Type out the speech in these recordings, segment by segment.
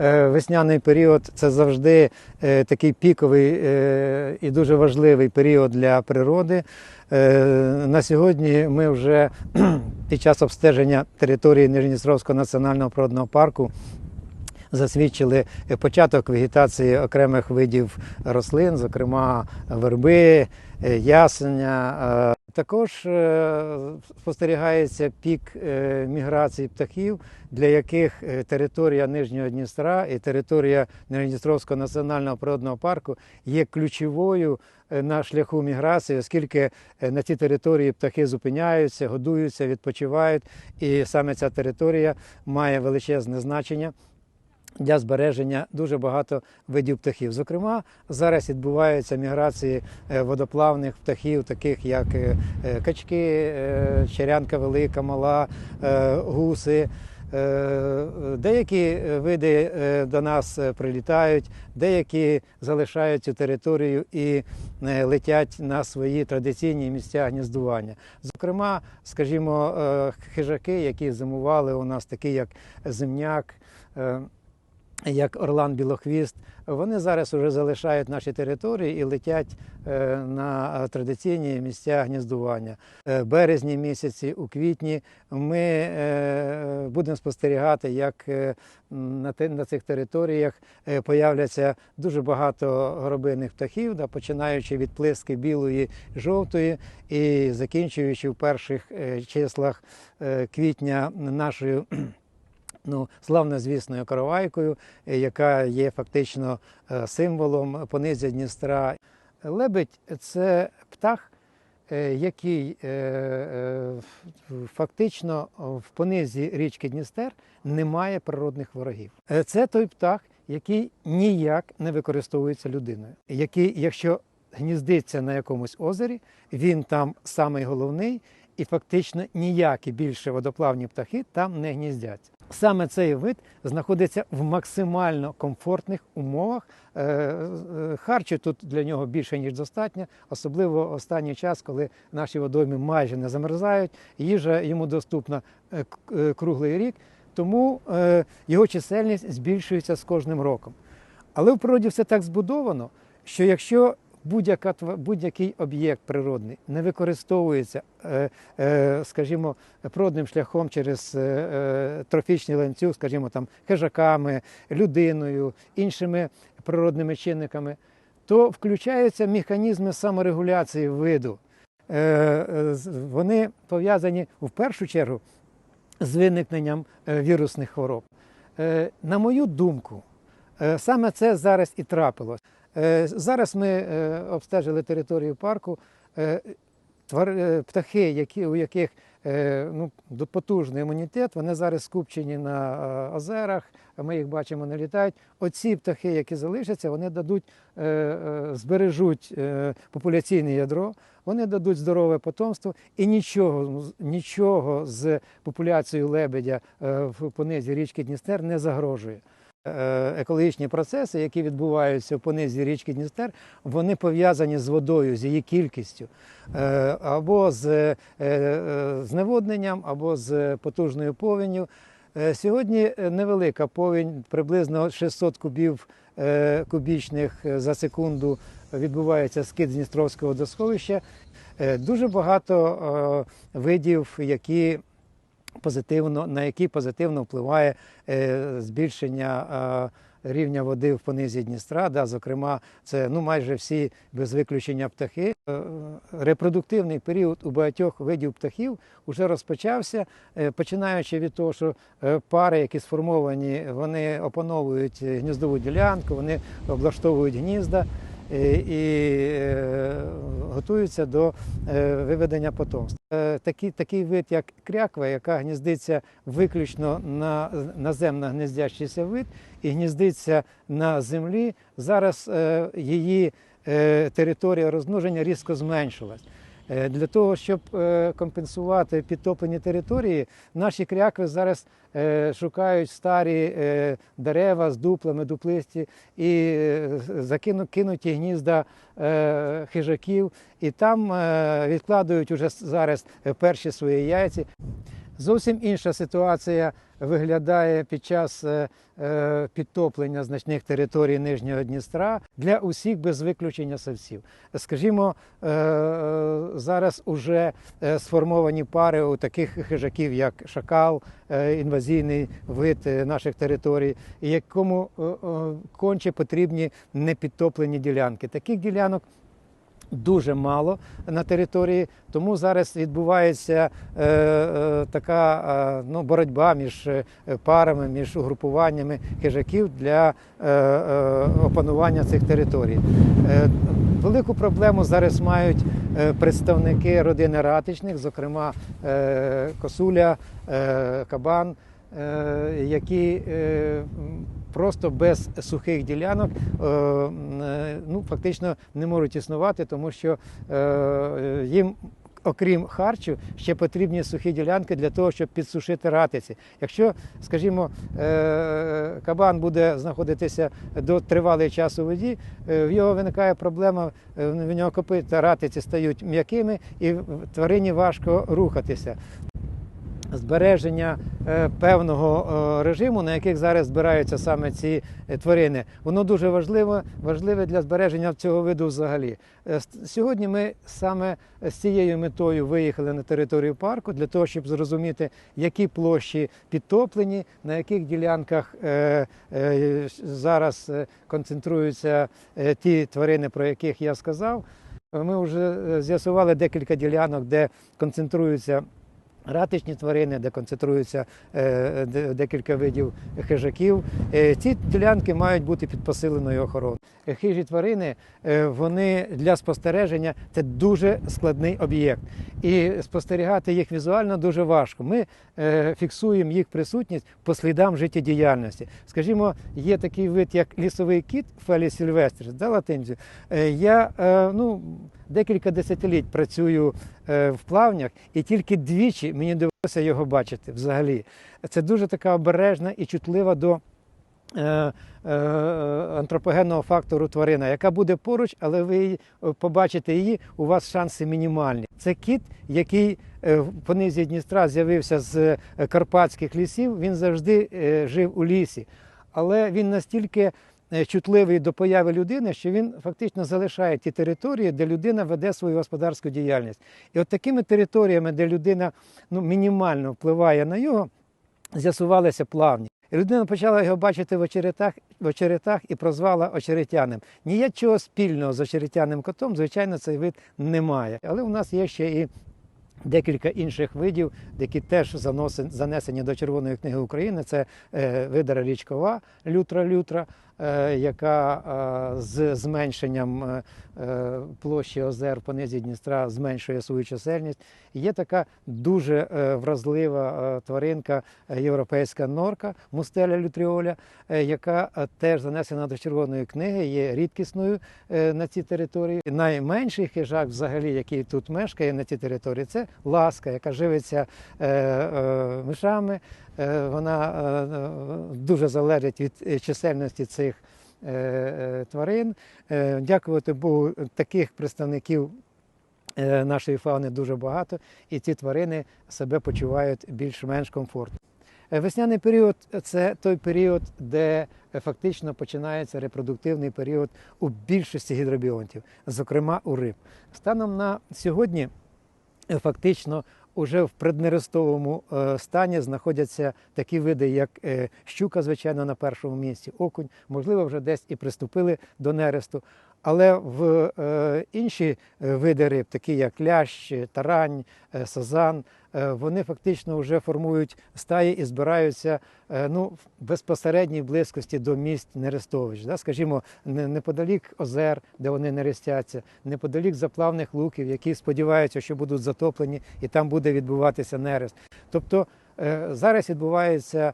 Е, Весняний період це завжди е, такий піковий е, і дуже важливий період для природи. На сьогодні ми вже під час обстеження території Нижньодністровського національного природного парку засвідчили початок вегетації окремих видів рослин, зокрема верби, е, ясеня. Е, Також е, спостерігається пік міграції птахів, для яких територія Нижнього Дністра і територія Нижньодністровського національного природного парку є ключовою на шляху міграції, оскільки на цій території птахи зупиняються, годуються, відпочивають, і саме ця територія має величезне значення для збереження дуже багато видів птахів. Зокрема, зараз відбуваються міграції е, водоплавних птахів, таких як е, е, качки, черянка велика, мала, гуси. Деякі види до нас прилітають, деякі залишають цю територію і летять на свої традиційні місця гніздування. Зокрема, скажімо, хижаки, які зимували у нас, такі як земняк. Як Орлан Білохвіст, вони зараз вже залишають наші території і летять е, на традиційні місця гніздування. Е, березні місяці, у квітні ми е, будемо спостерігати, як на цих територіях появляться дуже багато горобиних птахів, починаючи від плиски білої, жовтої і закінчуючи в перших числах квітня нашою ну, славнозвісною коровайкою, е, яка є фактично е, символом понизя Дністра. Лебедь це птах, е, який фактично в понизі річки Дністер не має природних ворогів. Це той птах, який ніяк не використовується людиною, який, якщо гніздиться на якомусь озері, він там самий головний, і фактично ніякі більше водоплавні птахи там не гніздяться. Саме цей вид знаходиться в максимально комфортних умовах. Е, е, Харчу тут для нього більше ніж достатньо, особливо останній час, коли наші водойми майже не замерзають. Їжа йому доступна е, круглий рік, тому його чисельність збільшується з кожним роком. Але в природі все так збудовано, що якщо будь-який об'єкт природний не використовується, е, е, скажімо, природним шляхом через е, трофічний ланцюг, скажімо, там хижаками, людиною, іншими природними чинниками, то включаються механізми саморегуляції виду. Вони пов'язані в першу чергу з виникненням вірусних хвороб. На мою думку, саме це зараз і трапилось. Е, Зараз ми е, обстежили територію парку. Е, е, Птахи, які, у яких е, ну, потужний імунітет, вони зараз скупчені на е, озерах, ми їх бачимо, не літають. Оці птахи, які залишаться, вони дадуть, е, е, збережуть е, популяційне ядро, вони дадуть здорове потомство, і нічого, нічого з популяцією лебедя е, в понизі річки Дністер не загрожує. Е, Екологічні процеси, які відбуваються в понизі річки Дністер, вони пов'язані з водою, з її кількістю, е, або з е, зневодненням, або з потужною повінню. Сьогодні невелика повінь, приблизно 600 кубів кубічних за секунду відбувається скид з Дністровського водосховища. Дуже багато видів, які позитивно, на які позитивно впливає е, збільшення е, рівня води в понизі Дністра. Да, зокрема, це ну, майже всі без виключення птахи. Е, Репродуктивний період у багатьох видів птахів вже розпочався, починаючи від того, що пари, які сформовані, вони опановують гніздову ділянку, вони облаштовують гнізда і е, готуються до е, виведення потомства. Е, Такий, такий вид, як кряква, яка гніздиться виключно на наземно гніздящийся вид і гніздиться на землі, зараз її територія розмноження різко зменшилась. Е, Для того, щоб е, компенсувати підтоплені території, наші крякви зараз е, шукають старі дерева з дуплами, дуплисті і закину, кинуті гнізда хижаків, і там відкладають уже зараз перші свої яйці. Зовсім інша ситуація виглядає під час е, е, підтоплення значних територій Нижнього Дністра для усіх без виключення савців. Скажімо, е, зараз уже сформовані пари у таких хижаків, як шакал, інвазійний вид наших територій, якому конче потрібні непідтоплені ділянки. Таких ділянок дуже мало на території, тому зараз відбувається е, е, така е, ну, боротьба між е, парами, між угрупуваннями хижаків для е, е, опанування цих територій. Е, велику проблему зараз мають е, представники родини ратичних, зокрема е, косуля, е, кабан. е, Які е, просто без сухих ділянок е, е, ну, фактично не можуть існувати, тому що е, їм, окрім харчу, ще потрібні сухі ділянки для того, щоб підсушити ратиці. Якщо, скажімо, кабан буде знаходитися до тривалий час у воді, в його виникає проблема, в нього копита ратиці стають м'якими і тварині важко рухатися збереження е, певного е, режиму, на яких зараз збираються саме ці е, тварини, воно дуже важливо, важливе для збереження цього виду взагалі. Сьогодні ми саме з цією метою виїхали на територію парку для того, щоб зрозуміти, які площі підтоплені, на яких ділянках зараз концентруються ті тварини, про яких я сказав. Ми вже з'ясували декілька ділянок, де концентруються ратичні тварини, де концентруються е, декілька видів хижаків. Е, Ці ділянки мають бути під посиленою охороною. Е, Хижі тварини вони для спостереження це дуже складний об'єкт. І спостерігати їх візуально дуже важко. Ми фіксуємо їх присутність по слідам життєдіяльності. Скажімо, є такий вид, як лісовий кіт Фелі Сільвестрис, да, латинцю. Е, Я ну, декілька десятиліть працюю е, в плавнях, і тільки двічі мені довелося його бачити взагалі. Це дуже така обережна і чутлива до. е, е, Антропогенного фактору тварина, яка буде поруч, але ви побачите її, у вас шанси мінімальні. Це кіт, який в понизі Дністра з'явився з карпатських лісів. Він завжди жив у лісі, але він настільки чутливий до появи людини, що він фактично залишає ті території, де людина веде свою господарську діяльність. І от такими територіями, де людина ну, мінімально впливає на його, з'ясувалися плавні. І людина почала його бачити в очеретах, в очеретах і прозвала очеретяним. Ніячого спільного з очеретяним котом, звичайно, цей вид немає. Але у нас є ще і декілька інших видів, які теж занесені до Червоної книги України. Це е, видара річкова лютра-лютра, е, яка е, з зменшенням е, е, площі озер по низі Дністра зменшує свою чисельність. Є така дуже е, вразлива е, тваринка, е, європейська норка, мустеля лютріоля, е, яка е, теж занесена до Червоної книги, є рідкісною е, на цій території. Найменший хижак, взагалі, який тут мешкає на цій території, це ласка, яка живиться е, е, мишами. Е, Вона е, дуже залежить від е, чисельності цих тварин. Дякувати Богу, таких представників нашої фауни дуже багато, і ці тварини себе почувають більш-менш комфортно. Весняний період це той період, де фактично починається репродуктивний період у більшості гідробіонтів, зокрема у риб. Станом на сьогодні фактично уже в преднерестовому е, стані знаходяться такі види, як е, щука, звичайно, на першому місці, окунь, можливо, вже десь і приступили до нересту. Але в е, інші е, види риб, такі як лящ, тарань, е, сазан, вони фактично вже формують стаї і збираються ну, в безпосередній близькості до місць нерестовищ. Да? Скажімо, неподалік озер, де вони нерестяться, неподалік заплавних луків, які сподіваються, що будуть затоплені, і там буде відбуватися нерест. Тобто зараз відбувається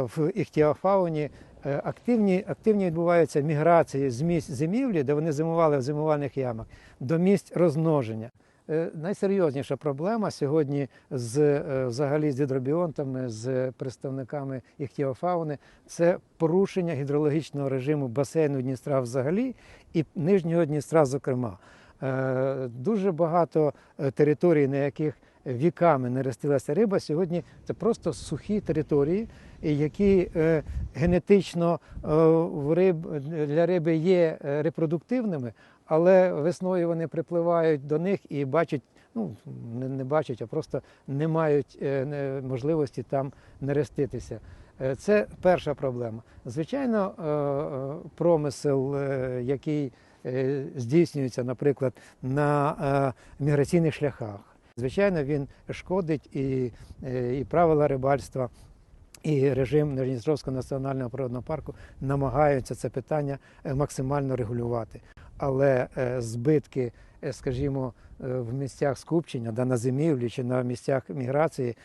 в іхтіофауні активні, активні відбуваються міграції з місць зимівлі, де вони зимували в зимувальних ямах, до місць розмноження. Е, Найсерйозніша проблема сьогодні з е, взагалі з гідробіонтами, з представниками іхтіофауни – це порушення гідрологічного режиму басейну Дністра взагалі і Нижнього Дністра, зокрема. Е, Дуже багато е, територій, на яких віками нерестилася риба, сьогодні це просто сухі території, які е, генетично е, для риби є е, репродуктивними, але весною вони припливають до них і бачать, ну не, не бачать, а просто не мають можливості там нереститися. Це перша проблема. Звичайно, промисел, який здійснюється, наприклад, на міграційних шляхах. Звичайно, він шкодить і, е, і правила рибальства, і режим Нижністровського національного природного парку намагаються це питання е, максимально регулювати. Але е, збитки, скажімо, в місцях скупчення, да, на зимівлі чи на місцях міграції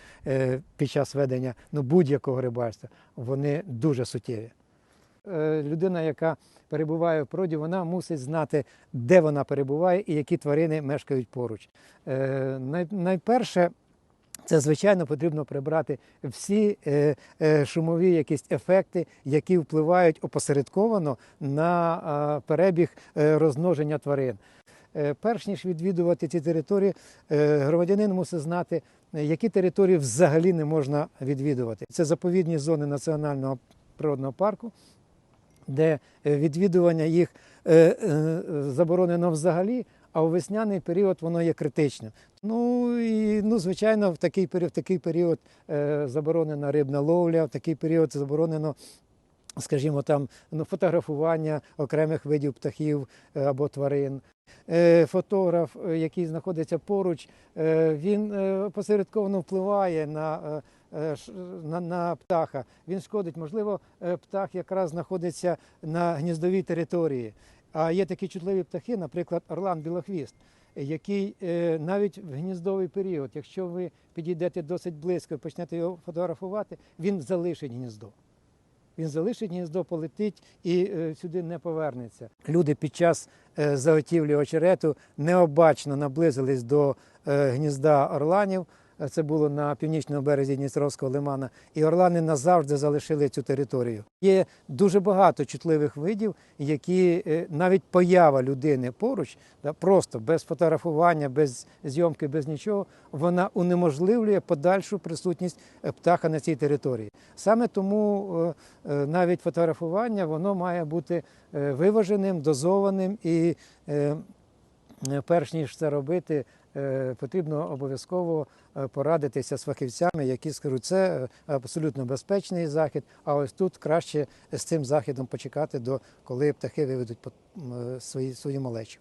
під час ведення ну, будь-якого рибальства, вони дуже суттєві. Е, Людина, яка перебуває в природі, вона мусить знати, де вона перебуває і які тварини мешкають поруч. Е, Найперше, це звичайно потрібно прибрати всі е, шумові якісь ефекти, які впливають опосередковано на перебіг розмноження тварин. Перш ніж відвідувати ці території, громадянин мусить знати, які території взагалі не можна відвідувати. Це заповідні зони національного природного парку, де е, відвідування їх е, е, заборонено взагалі, а у весняний період воно є критичним. Ну і ну, звичайно, в такий період, в такий період заборонена рибна ловля, в такий період заборонено. Скажімо, там ну, фотографування окремих видів птахів або тварин. Е, Фотограф, який знаходиться поруч, е, він посередковано впливає на, на, на птаха. Він шкодить. Можливо, е, птах якраз знаходиться на гніздовій території. А є такі чутливі птахи, наприклад, орлан білохвіст, який е, навіть в гніздовий період, якщо ви підійдете досить близько і почнете його фотографувати, він залишить гніздо. Він залишить гніздо, полетить і е, сюди не повернеться. Люди під час е, заготівлі очерету необачно наблизились до е, гнізда орланів. Це було на північному березі Дністровського лимана, і орлани назавжди залишили цю територію. Є дуже багато чутливих видів, які е, навіть поява людини поруч, просто без фотографування, без зйомки, без нічого, вона унеможливлює подальшу присутність е, птаха на цій території. Саме тому е, навіть фотографування воно має бути виваженим, дозованим і перш ніж це робити, потрібно обов'язково е, порадитися з фахівцями, які скажуть, це е, абсолютно безпечний захід, а ось тут краще з цим західом почекати до коли птахи виведуть е, свої, свою малечу.